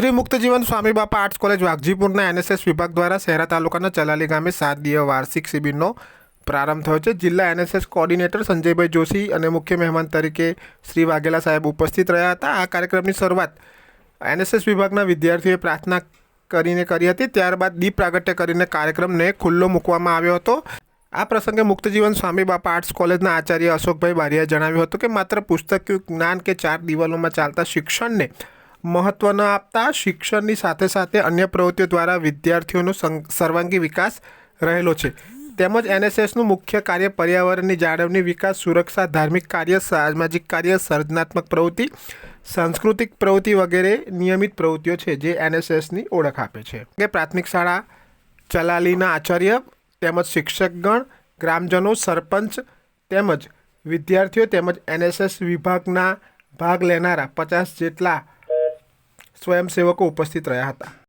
શ્રી મુક્તજીવન સ્વામી બાપા arts college વાઘજીપુરના NSS વિભાગ દ્વારા શહેરા તાલુકાના ચલાલી ગામે સાત દિવસ વાર્ષિક શિબિરનો પ્રારંભ થયો છે. જિલ્લા એનએસએસ કોર્ડિનેટર સંજયભાઈ જોશી અને મુખ્ય મહેમાન તરીકે શ્રી વાઘેલા સાહેબ ઉપસ્થિત રહ્યા હતા. આ કાર્યક્રમની શરૂઆત એનએસએસ વિભાગના વિદ્યાર્થીઓએ પ્રાર્થના કરીને કરી હતી. ત્યારબાદ દીપ પ્રાગટ્ય કરીને કાર્યક્રમને ખુલ્લો મૂકવામાં આવ્યો હતો. આ પ્રસંગે મુક્તજીવન સ્વામી બાપા આર્ટ્સ કોલેજના આચાર્ય અશોકભાઈ બારિયાએ જણાવ્યું હતું કે માત્ર પુસ્તક જ્ઞાન કે ચાર દિવાલોમાં ચાલતા શિક્ષણને મહત્ત્વ ન આપતા શિક્ષણની સાથે સાથે અન્ય પ્રવૃત્તિઓ દ્વારા વિદ્યાર્થીઓનો સર્વાંગી વિકાસ રહેલો છે. તેમજ એનએસએસનું મુખ્ય કાર્ય પર્યાવરણની જાળવણી, વિકાસ, સુરક્ષા, ધાર્મિક કાર્ય, સામાજિક કાર્ય, સર્જનાત્મક પ્રવૃત્તિ, સાંસ્કૃતિક પ્રવૃત્તિ વગેરે નિયમિત પ્રવૃત્તિઓ છે જે એનએસએસની ઓળખ આપે છે. કે પ્રાથમિક શાળા ચલાલીના આચાર્ય તેમજ શિક્ષકગણ, ગ્રામજનો, સરપંચ તેમજ વિદ્યાર્થીઓ તેમજ એનએસએસ વિભાગના ભાગ લેનારા પચાસ જેટલા સ્વયંસેવકો ઉપસ્થિત રહ્યા હતા